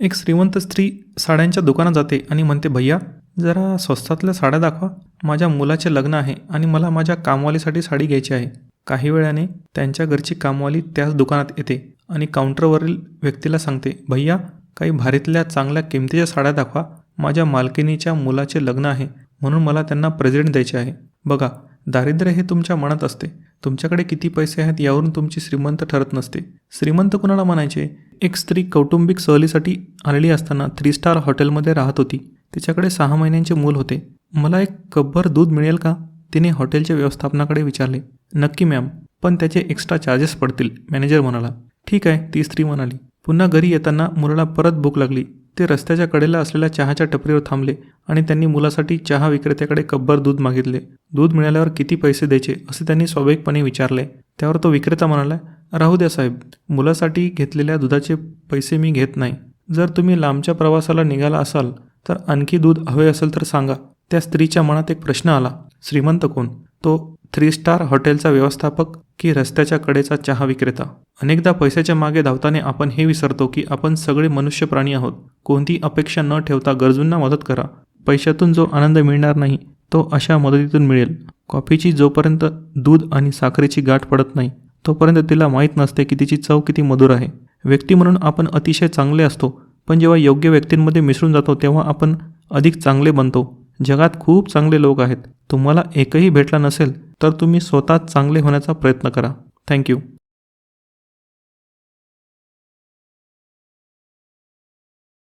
एक श्रीमंत स्त्री साड्यांच्या दुकानात जाते आणि म्हणते भैया जरा स्वस्तातल्या साड्या दाखवा. माझ्या मुलाचे लग्न आहे आणि मला माझ्या कामवालीसाठी साडी घ्यायची आहे. काही वेळाने त्यांच्या घरची कामवाली त्याच दुकानात येते आणि काउंटरवरील व्यक्तीला सांगते भैया काही भारीतल्या चांगल्या किमतीच्या साड्या दाखवा. माझ्या मालकिनीच्या मुलाचे लग्न आहे म्हणून मला त्यांना प्रेझेंट द्यायचे आहे. बघा दारिद्र्य हे तुमच्या मनात असते. तुमच्याकडे किती पैसे आहेत यावरून तुमची श्रीमंत ठरत नसते. श्रीमंत कुणाला म्हणायचे? एक स्त्री कौटुंबिक सहलीसाठी आलेली असताना थ्री स्टार हॉटेलमध्ये राहत होती. तिच्याकडे सहा महिन्यांचे मूल होते. मला एक कब्बर दूध मिळेल का? तिने हॉटेलच्या व्यवस्थापनाकडे विचारले. नक्की मॅम पण त्याचे एक्स्ट्रा चार्जेस पडतील मॅनेजर म्हणाला. ठीक आहे ती स्त्री म्हणाली. पुन्हा घरी येताना मुलाला परत भूक लागली. ते रस्त्याच्या कडेला असलेल्या चहाच्या टपरीवर थांबले आणि त्यांनी मुलासाठी चहा विक्रेत्याकडे कब्बर दूध मागितले. दूध मिळाल्यावर किती पैसे द्यायचे असे त्यांनी स्वाभाविकपणे विचारले. त्यावर तो विक्रेता म्हणाला राहू द्या साहेब मुलासाठी घेतलेल्या दुधाचे पैसे मी घेत नाही. जर तुम्ही लांबच्या प्रवासाला निघाला असाल तर आणखी दूध हवे असेल तर सांगा. त्या स्त्रीच्या मनात एक प्रश्न आला श्रीमंत कोण? तो थ्री स्टार हॉटेलचा व्यवस्थापक की रस्त्याच्या कडेचा चहा विक्रेता? अनेकदा पैशाच्या मागे धावताना आपण हे विसरतो की आपण सगळे मनुष्य प्राणी आहोत. कोणती अपेक्षा न ठेवता गरजूंना मदत करा. पैशातून जो आनंद मिळणार नाही तो अशा मदतीतून मिळेल. कॉफीची जोपर्यंत दूध आणि साखरेची गाठ पडत नाही तोपर्यंत तिला माहीत नसते की तिची चव किती मधुर आहे. व्यक्ती म्हणून आपण अतिशय चांगले असतो पण जेव्हा योग्य व्यक्तींमध्ये मिसळून जातो तेव्हा आपण अधिक चांगले बनतो. जगात खूप चांगले लोक आहेत. तुम्हाला एकही भेटला नसेल तर तुम्ही स्वतः चांगले होण्याचा प्रयत्न करा. थँक्यू